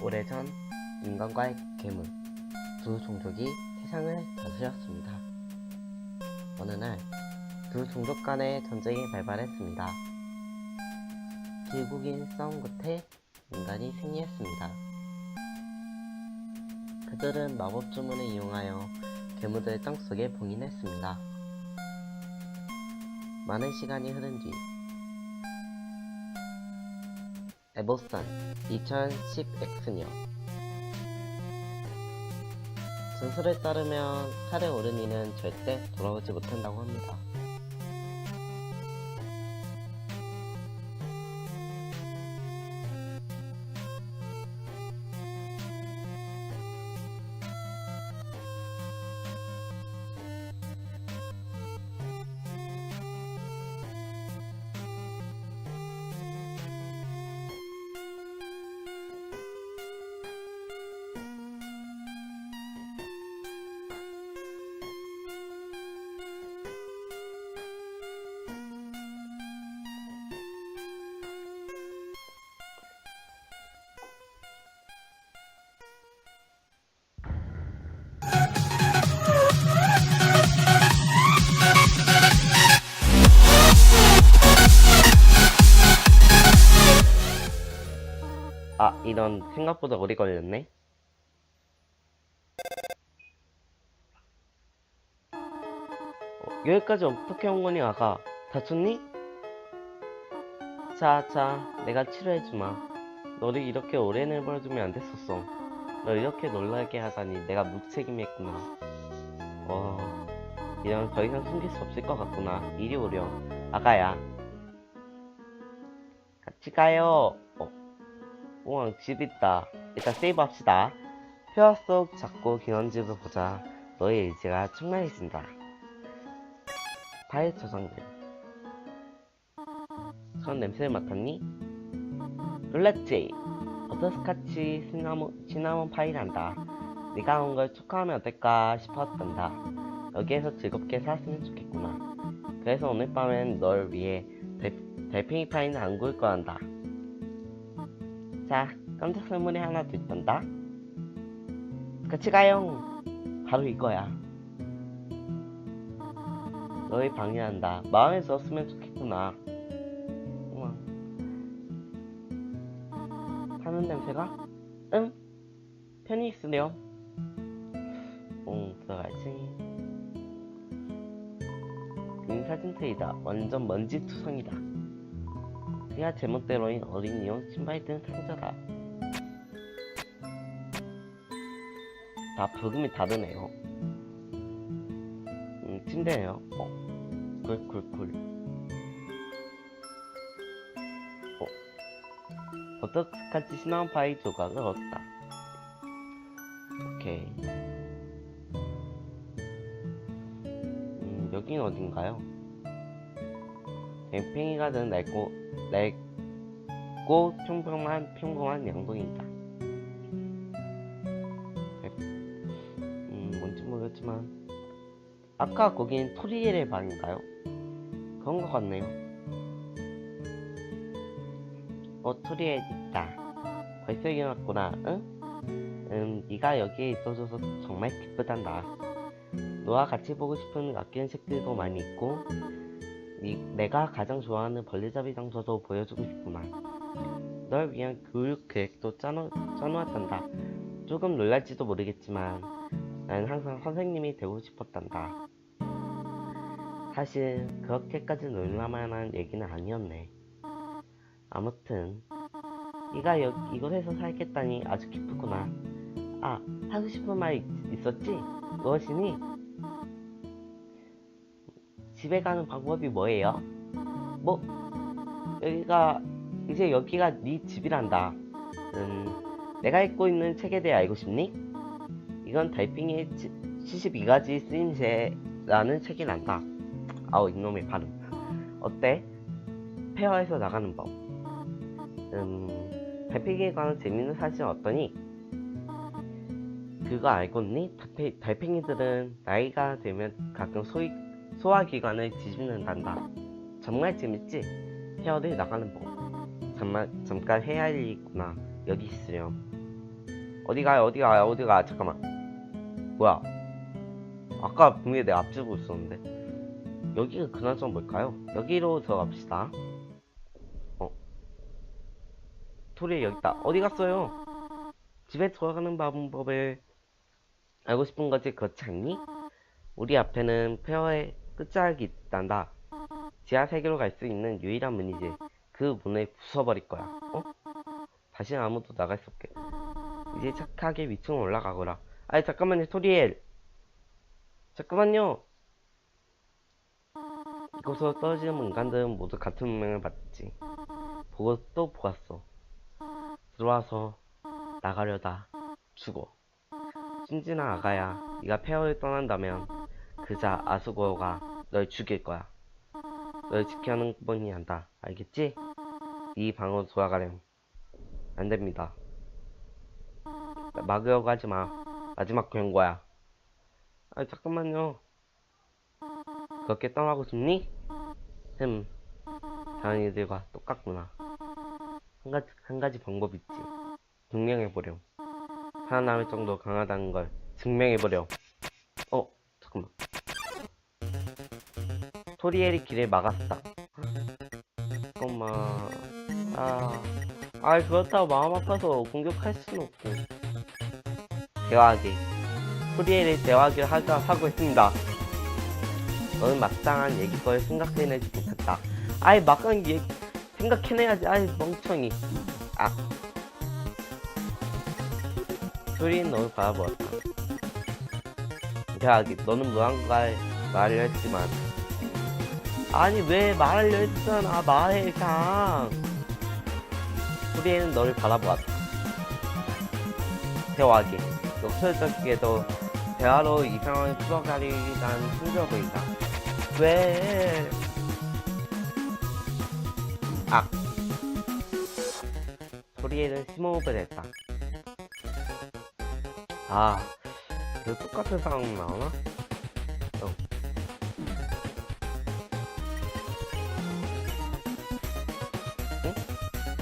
오래전 인간과의 괴물 두 종족이 세상을 다스렸습니다. 어느 날 두 종족 간의 전쟁이 발발했습니다. 길고 긴 싸움 끝에 인간이 승리했습니다. 그들은 마법 주문을 이용하여 괴물들을 땅속에 봉인했습니다. 많은 시간이 흐른 뒤 에보스탄 2010X년 전설에 따르면 칼에 오른 이는 절대 돌아오지 못한다고 합니다. 이런 생각보다 오래 걸렸네. 어, 여기까지 어떻게 온 거니, 아가? 다쳤니? 자, 자, 내가 치료해주마. 너를 이렇게 오래 내버려두면 안 됐었어. 널 이렇게 놀라게 하다니 내가 무책임했구나. 어, 이런 더 이상 숨길 수 없을 것 같구나. 이리 오렴. 아가야. 같이 가요. 어, 우와, 집 있다. 일단 세이브 합시다. 폐화 속 작고 긴 집을 보자. 너의 의지가 충만해진다. 파일 저장된. 처음 냄새를 맡았니? 놀랐지? 버터스카치 시나몬, 시나몬 파이란다. 네가 온 걸 축하하면 어떨까 싶었단다. 여기에서 즐겁게 살았으면 좋겠구나. 그래서 오늘 밤엔 널 위해 달, 달팽이 파이는 안 구울 거란다. 자, 깜짝 선물이 하나 더 있단다. 같이 가요. 바로 이거야. 너희 방해한다. 마음에 들었으면 좋겠구나. 우와. 하는 냄새가? 응? 편히 있으렴. 응, 들어가지. 긴 사진트이다. 완전 먼지 투성이다. 그야 제멋대로인 어린이용 신발이 든 상자다. 다 부금이 다르네요. 음, 침대네요. 어, 굴굴굴. 어, 버터스카치 시나몬 파이 조각을 얻었다. 오케이. 음, 여긴 어딘가요? 뱅팽이가 든 낡고, 낡고 평범한, 평범한 양동이다. 음, 뭔지 모르겠지만. 아까 거긴 토리엘의 방인가요? 그런 것 같네요. 어, 토리엘 있다. 벌써 일어났구나, 응? 음, 네가 여기에 있어줘서 정말 기쁘단다. 너와 같이 보고 싶은 아끼는 책들도 많이 있고, 니, 내가 가장 좋아하는 벌레잡이 장소도 보여주고 싶구만. 널 위한 교육 계획도 짜놓, 짜놓았단다. 조금 놀랄지도 모르겠지만, 난 항상 선생님이 되고 싶었단다. 사실 그렇게까지 놀랄만한 얘기는 아니었네. 아무튼 네가 여, 이곳에서 살겠다니 아주 기쁘구나. 아, 하고 싶은 말 있, 있었지? 무엇이니? 집에 가는 방법이 뭐예요? 뭐, 여기가, 이제 여기가 네 집이란다. 음, 내가 읽고 있는 책에 대해 알고 싶니? 이건 달팽이의 72가지 쓰임새라는 책이 난다. 아우, 이놈의 발음. 어때? 폐허에서 나가는 법. 음, 달팽이에 관한 재밌는 사실은 어떠니? 그거 알고 있니? 달팽, 달팽이들은 나이가 되면 가끔 소위, 소화기관을 뒤집는단다. 정말 재밌지? 폐허를 나가는 법. 정말, 잠깐 해야 할 일이 있구나. 여기 있으렴. 어디 가요 어디 가요 어디 가 잠깐만 뭐야 아까 분명히 내가 앞지고 있었는데 여기가 그나저나 뭘까요? 여기로 들어갑시다 어 토리 여기 있다 어디 갔어요? 집에 돌아가는 방법을 알고 싶은 거지 그렇지 않니? 우리 앞에는 페어의 끝자락이 있단다. 지하 세계로 갈 수 있는 유일한 문이지 그 문을 부숴버릴 거야. 어? 다시 아무도 나갈 수 없게. 이제 착하게 위층 올라가거라. 아이 잠깐만요 토리엘. 잠깐만요. 이곳으로 떨어지는 인간들은 모두 같은 운명을 받지. 보고 또 보았어. 들어와서 나가려다 죽어. 신진아 아가야 네가 폐허를 떠난다면 그자 아수고가 널 죽일 거야. 널 지켜하는 뿐이 한다. 알겠지? 네 방으로 돌아가렴 안 됩니다. 막으려고 하지 마. 마지막 경고야. 아 잠깐만요. 그렇게 떠나고 싶니? 흠. 다른 이들과 똑같구나. 한 가지, 한 가지 방법 있지. 증명해보렴. 살아남을 정도 강하다는 걸 증명해보렴 토리엘이 길을 막았다. 잠깐만 아, 아 그렇다고 마음 아파서 공격할 수는 없고. 대화하기. 토리엘이 대화하기를 하자 하고 있습니다. 너는 마땅한 얘기거를 생각해내지 못했다. 아이 막상 얘 생각해내야지. 아이 멍청이. 아. 토리는 너를 바라보았다. 대화하기 너는 무언가를 말을 했지만 아니 왜 말하려 했잖아. 말해 그냥. 소리에는 너를 바라보았다. 대화하기. 역설적이게도 대화로 이 상황을 풀어가려는 힘들어 보인다. 왜? 아. 소리에는 심호흡을 했다. 아 이거 똑같은 상황 나오나?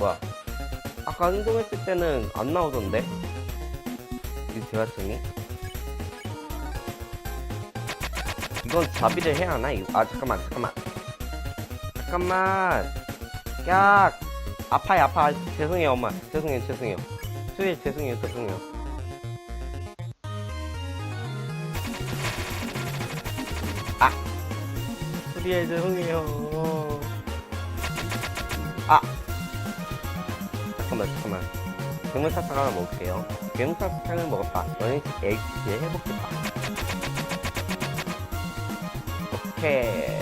뭐야? 아까 행동했을 때는 안 나오던데? 이 대화청이? 이건 자비를 해야 하나? 아 잠깐만 잠깐만. 잠깐만. 야 아파요 아파. 죄송해요 엄마. 죄송해요 죄송해요. 수일 죄송해요 죄송해요. 아! 수리엘 죄송해요 잠깐만 잠깐만 괴물 사탕 하나 먹을게요. 괴물 사탕을 먹었다 너는 에이치에 해먹겠다 오케이.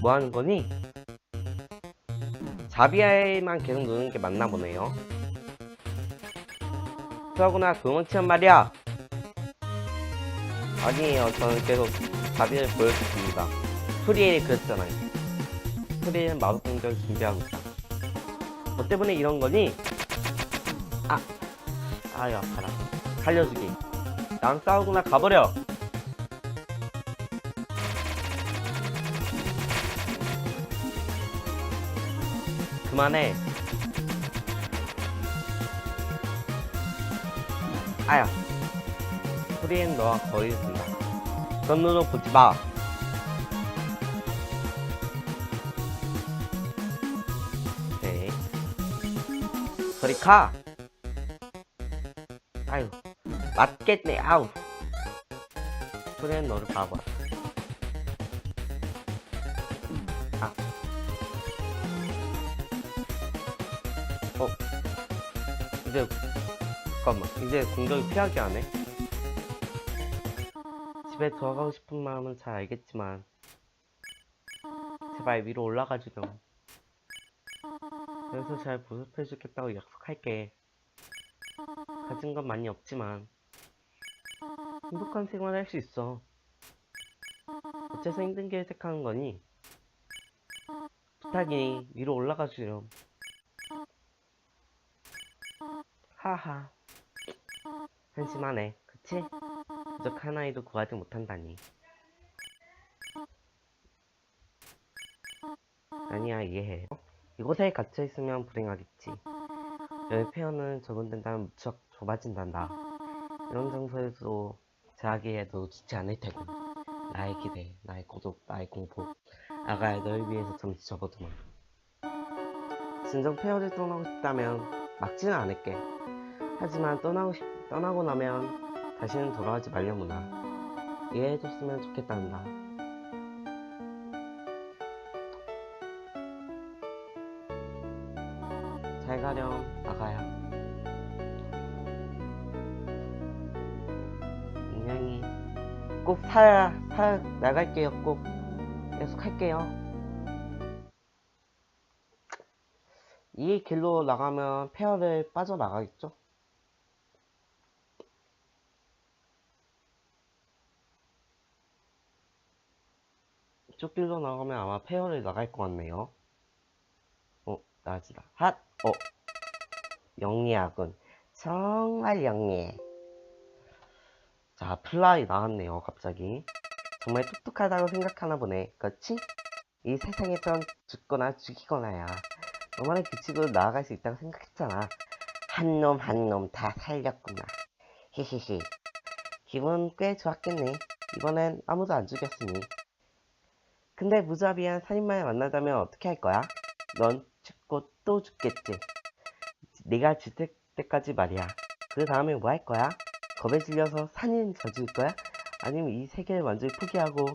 뭐 하는 거니? 자비아에만 계속 누르는 게 맞나 보네요. 그러구나. 도망치란 말이야. 아니에요. 저는 계속 자비를 보여줬습니다. 프리엘이 그랬잖아요 프리엘은 마법 공격을 준비하고 있다. 뭐 때문에 이런 거니? 아 아유 아파라. 살려주기. 나랑 싸우구나 가버려. 그만해. 아야 프리엔 너와 거의 있습니다. 그런 눈으로 보지 마 저리 가 아유 맞겠네. 아우. 프리엔 너를 봐봐. 아. 어, 이제 잠깐만. 이제 공격을 피하게 하네. 집에 들어가고 싶은 마음은 잘 알겠지만 제발 위로 올라가 주렴 그래서 잘 보살펴 주겠다고 약속할게. 가진 건 많이 없지만 행복한 생활을 할 수 있어. 어째서 힘든 길을 택하는 거니? 부탁이니 위로 올라가 주렴. 하하. 한심하네. 그치? 부족 하나에도 구하지 못한다니. 아니야 이해해. 어? 이곳에 갇혀있으면 불행하겠지 여기 폐허는 데는 무척 좁아진단다. 이런 장소에도 제하기에도 좋지 않을 테고. 나의 기대, 나의 고독, 나의 공포. 아가야 널 위해서 잠시 접어두마. 진정 폐허를 떠나고 싶다면 막지는 않을게. 하지만 떠나고 싶, 떠나고 나면 다시는 돌아오지 말려무나. 이해해줬으면 좋겠단다. 꼭 사, 사, 나갈게요. 꼭. 약속할게요. 이 길로 나가면 페어를 빠져나가겠죠? 이쪽 길로 나가면 아마 페어를 나갈 것 같네요. 어, 나지다. 핫! 어. 영리하군. 정말 영리해. 자, 플라이 나왔네요, 갑자기. 정말 똑똑하다고 생각하나 보네. 그렇지? 이 세상에선 죽거나 죽이거나야. 너만의 규칙으로 나아갈 수 있다고 생각했잖아. 한 놈 한 놈 다 살렸구나. 히히히. 기분 꽤 좋았겠네. 이번엔 아무도 안 죽였으니. 근데 무자비한 살인마를 만나자면 어떻게 할 거야? 넌 죽고 또 죽겠지. 네가 죽을 때까지 말이야. 그 다음에 뭐 할 거야? 겁에 질려서 산인 져줄 거야? 아니면 이 세계를 완전히 포기하고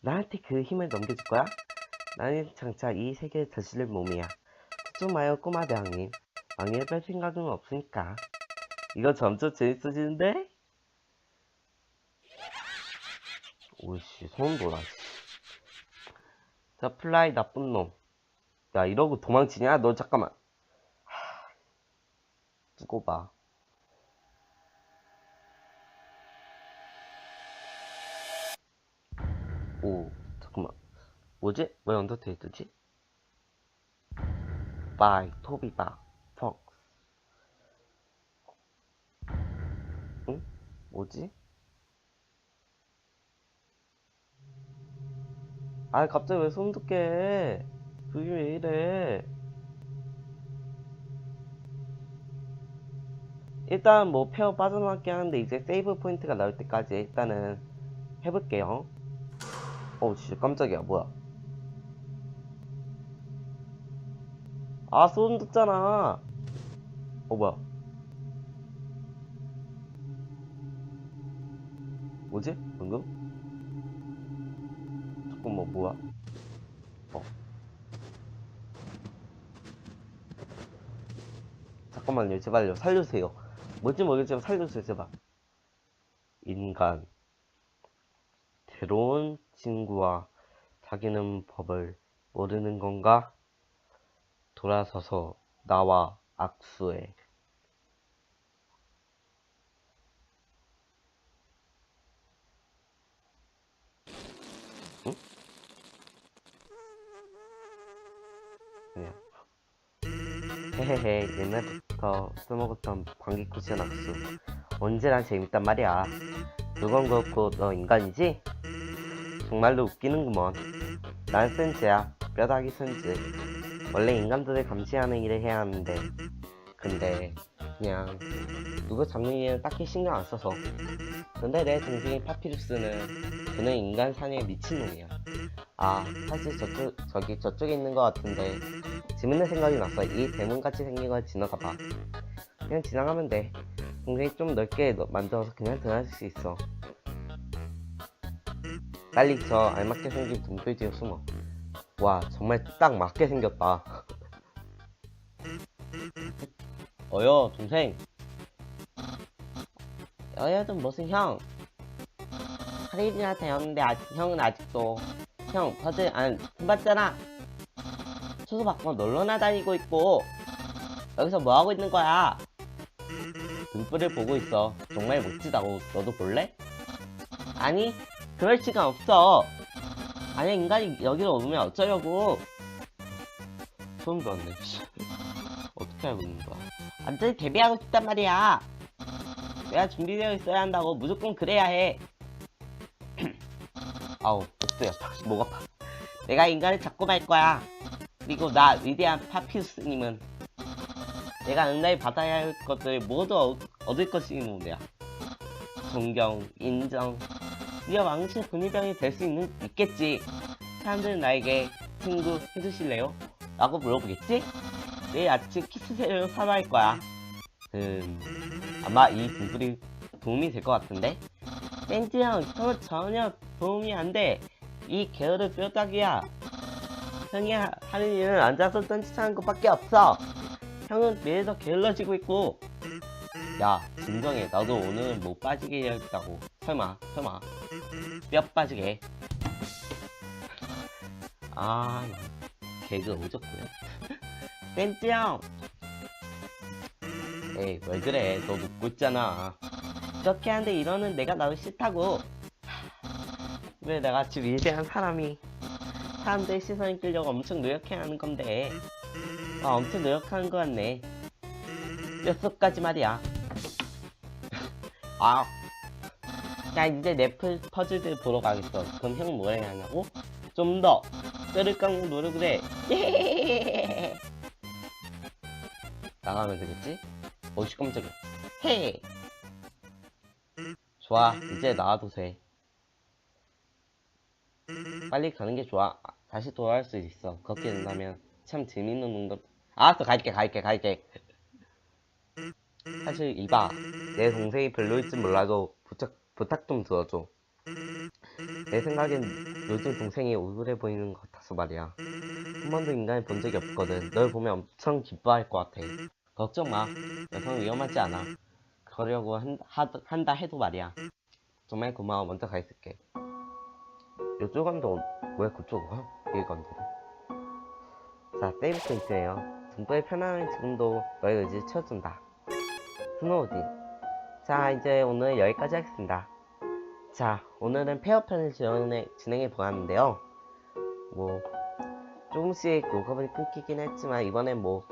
나한테 그 힘을 넘겨줄 거야? 나는 장차 이 세계를 저지를 몸이야. 좀 마요 꼬마 대왕님. 왕위를 뺄 생각은 없으니까. 이거 점점 재밌어지는데? 오씨 소름 돋아. 씨. 자 플라이 나쁜 놈. 야 이러고 도망치냐? 너 잠깐만. 하... 두고 봐. 오 잠깐만. 뭐지? 왜 언더테일 뜨지? 바이 토비바 퍽. 응? 뭐지? 아 갑자기 왜손 돋게 해? 그게 왜 이래? 일단 뭐 페어 빠져나왔긴 하는데 이제 세이브 포인트가 나올 때까지 일단은 해볼게요. 어우 진짜 깜짝이야 뭐야? 아 소름 돋잖아. 어 뭐야? 뭐지? 방금? 잠깐만 뭐야? 어. 잠깐만요 제발요 살려주세요 뭔지 모르겠지만 살려주세요 제발 인간 새로운 친구와 사귀는 법을 모르는 건가? 돌아서서 나와 악수해. 그냥 헤헤헤 옛날부터 써먹었던 방귀 쿠션 악수. 언제나 재밌단 말이야. 그건 그렇고 너 인간이지? 정말로 웃기는구먼. 난 센즈야. 뼈다귀 센즈 원래 인간들을 감시하는 일을 해야 하는데. 근데 그냥 누구 잡는 일은 딱히 신경 안 써서. 근데 내 동생인 파피루스는 그는 인간 사냥에 미친놈이야. 아 사실 저쪽 저기 저쪽에 있는 것 같은데 재밌는 생각이 났어. 이 대문같이 생긴 걸 지나가 봐. 그냥 지나가면 돼. 동생이 좀 넓게 너- 만들어서 그냥 들어갈 수 있어 빨리 저 알맞게 생긴 뒤에 숨어. 와 정말 딱 맞게 생겼다. 어여 동생. 여여든 무슨 형? 할인이나 되었는데 아직 형은 아직도 형 버즈 안 받잖아. 수수 밖으로 놀러나 다니고 있고. 여기서 뭐 하고 있는 거야? 등불을 보고 있어. 정말 멋지다고. 너도 볼래? 아니 그럴 시간 없어. 아니 인간이 여기로 오면 어쩌려고. 소름 돋네 씨. 어떻게 알고 있는 거야. 완전히 데뷔하고 싶단 말이야. 내가 준비되어 있어야 한다고 무조건 그래야 해. 아우 목소리 아파. 목 아파. 내가 인간을 잡고 말 거야. 그리고 나 위대한 파피우스님은 내가 응답이 받아야 할 것들 모두 얻- 얻을 것이니 뭐야. 존경, 인정, 드디어 왕실 분위병이 될 수 있는, 있겠지. 사람들은 나에게 친구 해주실래요? 라고 물어보겠지? 내일 아침 키스세를 사과할 거야. 음, 아마 이 부분이 도움이 될 것 같은데? 샌디 형, 저 전혀 도움이 안 돼. 이 게으를 뼈다귀야. 형이 하- 하는 일은 앉아서 딴짓하는 것밖에 없어. 형은 매일 더 게을러지고 있고. 야, 진정해. 나도 오늘은 못 빠지게 해야겠다고. 설마, 설마. 뼈 빠지게. 아, 개그. 샌디 형! 에이, 왜 그래. 너 눕고 있잖아. 이렇게 하는데 이러는 내가 나도 싫다고. 왜 나같이 위대한 사람이 사람들의 시선이 끌려고 엄청 노력해야 하는 건데. 아, 엄청 노력하는 것 같네. 뼛속까지 말이야. 아. 야, 이제 내 풀- 퍼즐들 보러 가겠어. 그럼 형 뭐 해야 하냐고? 좀 더. 깎는 노력을 해. 예! 나가면 되겠지? 어이씨, 깜짝이야. 헤! 좋아, 이제 나와도 돼. 빨리 가는 게 좋아. 아, 다시 돌아올 수 있어. 그렇게 된다면 참 재밌는 운동. 알았어, 갈게, 갈게, 갈게. 사실 이봐, 내 동생이 별로일지 몰라도 부탁, 부탁 좀 들어줘. 내 생각엔 요즘 동생이 우울해 보이는 것 같아서 말이야. 한 번도 인간을 본 적이 없거든. 널 보면 엄청 기뻐할 것 같아. 걱정 마. 여성 위험하지 않아. 그러려고 한, 하, 한다 해도 말이야. 정말 고마워. 먼저 가 있을게. 요쪽 감도 왜 그쪽으로 감도. 자, 세이브 포인트예요. 전부의 편안함이 지금도 너의 의지를 채워준다. 스노우딘. 자, 이제 오늘 여기까지 하겠습니다. 자, 오늘은 페어편을 진행해, 진행해 보았는데요. 뭐, 조금씩 녹음을 끊기긴 했지만, 이번엔 뭐,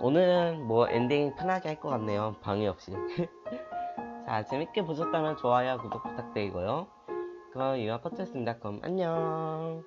오늘은 뭐 엔딩 편하게 할 것 같네요. 방해 없이. 자, 재밌게 보셨다면 좋아요, 구독 부탁드리고요. 그럼 이만 퍼트렸습니다. 그럼 안녕.